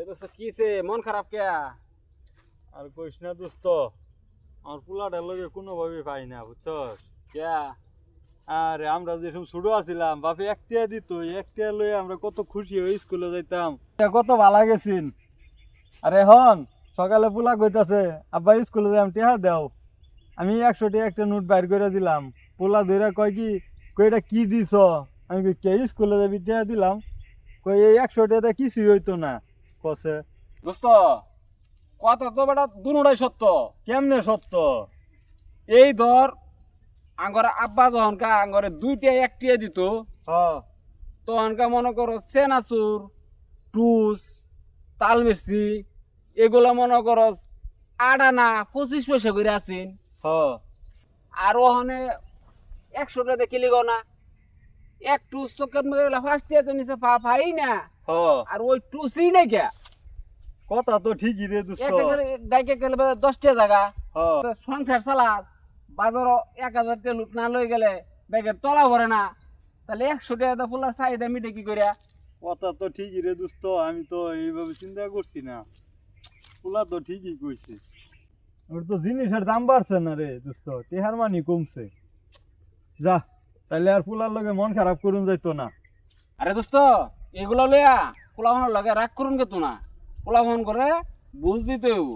এই দোস্ত কিছে মন খারাপ কে আর কইস না দোস্ত আমার পোলাটার লগে কোনোভাবে পাই না বুঝছস? কে আরে আমরা যেসব ছোট আছিলাম বাপে একটিয়া দিত একটিয়া লয়ে আমরা কত খুশি হয়ে স্কুলে যাইতাম। কত ভালো গেছিন। আরে এখন সকালে পোলা কইতাছে আব্বা স্কুলে যাম টেহা দাও। আমি একশো টাকা একটা নোট বাইর করে দিলাম। পোলা ধরে কয় কি কই এটা কি দিছ? আমি কে স্কুলে যাবি টেহা দিলাম। কই এই একশো টাকা কিছুই হইতো না। কসে দোস্ত কথা তো বেটা দুটাই সত্য। কেমনে সত্য? এই ধর আঙ্গরে আব্বা যখনকা আঙ্গরে দুইটা একটিয়া দিত। তখনকা মনে করো সেনাচুর টুস তালমেসি এগুলা মনে করো আট আনা পঁচিশ পয়সা করে আছেন। হ্যাঁ আর ওখানে একশো টাকা কিলি গো না। এক টুস তো কেমন ফার্স্ট ইয়ার তো নিচে পা পাই না। আর ওই টুসই নাই কে? কথা তো ঠিকই রে করে ডাইকে গেলে দশটা জায়গা। সংসার চালাত বাজার এক হাজার টাকা লুট না লই গেলে ব্যাগের তলা ভরে না। তাহলে একশো টাকা ফুলার চাহিদা মিটে কি করিয়া কথা তো ঠিকই রে দুস্থ আমি তো এইভাবে চিন্তা করছি না। ফুলা তো ঠিকই কইছে। ওর তো জিনিসের দাম বাড়ছে না রে দুস্থ তেহার মানি কমছে। যা তাহলে আর পোলার লগে মন খারাপ করুন যাইতো না। আরে দোস্ত এগুলো লইয়া ভানোর লাগে রাগ করুন গে তো না পোলা ফোন করে বুঝ দিতে হইব।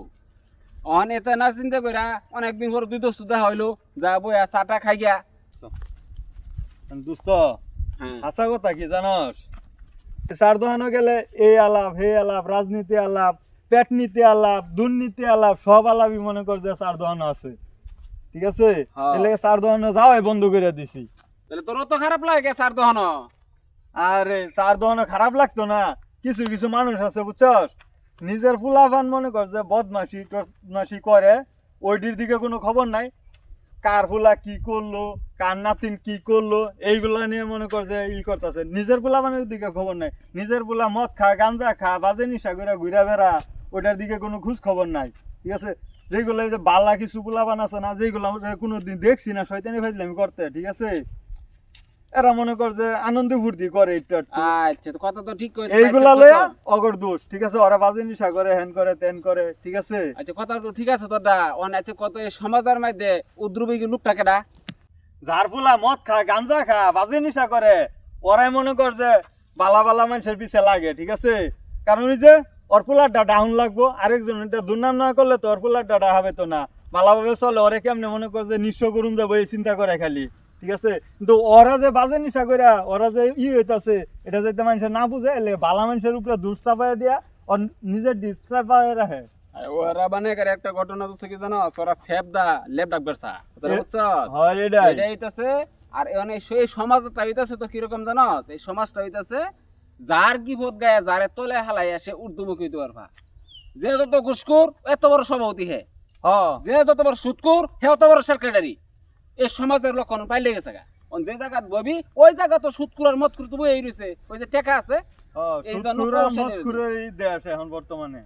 অন এতে না চিন্তা কইরা অনেকদিন পর দুই দোস্ত দেখা হইল যা বইয়া চাটা খাই গিয়া। দুস্থ হ্যাঁ। হাসা কথা কি জানস? চার দোকানে গেলে এই আলাপ হে আলাপ রাজনীতি আলাপ পেটনীতি আলাপ দুর্নীতি আলাপ সব আলাপই মনে কর যে চার দোকানে আছে। ঠিক আছে? হ্যাঁ। এলে চার দোকানে যাওয়াই বন্ধ করে দিছি। তাহলে তোর তো খারাপ লাগে চার দহন আরে চার দোকানে খারাপ লাগতো না। কিছু কিছু মানুষ আছে, বুঝছস? নিজের ফুলাফান মনে কর যে বদমাসি টদমাসি করে, ওইটির দিকে কোনো খবর নাই। কার ফুলা কি করল, কার নাতিন কি করল, এইগুলা নিয়ে মনে কর যে ই করতেছে। নিজের ফুলাফানের দিকে খবর নাই। নিজের ফুলা মদ খা, গাঞ্জা খা, বাজে নিশা করে ঘুরা বেড়া, ওইটার দিকে কোনো খোঁজ খবর নাই। ঠিক আছে? যেগুলো যে বালা কিছু ফুলাবান আছে না, যেগুলো কোনোদিন দেখছি না, শয়তানি ফাইজলামি করতে, ঠিক আছে? এরা মনে কর যে আনন্দ ফুর্তি করে একটু। আচ্ছা তো কথা তো ঠিক কইছ এইগুলা লইয়া অগর দোষ ঠিক আছে? ওরা বাজে নিশা করে হ্যান করে তেন করে ঠিক আছে? আচ্ছা কথা তো ঠিক আছে তোরটা অন আছে কত এই সমাজের মধ্যে উদ্রুবী লোকটা কেডা? যার ফুলা মদ খা গাঞ্জা খা বাজে নিশা করে ওরাই মনে কর যে বালা বালা মানুষের পিছে লাগে ঠিক আছে? কারণ ওই যে ওর ফুলারটা ডাউন লাগবো আরেকজন এটা দুর্নাম না করলে তো ওর ফুলারটা হবে তো না। ভালোভাবে চলে ওরে কেমনে মনে কর যে নিঃস্ব করুন যাব এই চিন্তা করে খালি। ঠিক আছে? কিন্তু ওরা যে বাজে নিশা করে ওরা যে ই হইতাছে এটা যাতে মানুষের না বুঝে এলে বালা মানুষের উপরে দুধ চাপাই দিয়া ওর নিজের ডিস রাখে। ওরা মানে করে একটা ঘটনা তো কি জানো? ওরা সেব দা লেপ ডাক বেরসা। হয় এটাই। এটা হইতাছে আর এখানে সেই সমাজটা হইতাছে তো কীরকম জানো? এই সমাজটা হইতাছে যার কি ভোট গায়ে যারে তলে হালাই আসে উর্দুমুখী হইতে পারবা। যে যত ঘুষকুর এত বড় সভাপতি হে। যে যত বড় সুৎকুর হে অত বড় সেক্রেটারি এই সমাজের লক্ষণ পাইলে গেছে গা। যে জায়গাত ববি ওই জায়গা তো সুৎকুর মত করে তো বই রয়েছে ওই যে টেকা আছে এই জন্য দেশ এখন বর্তমানে।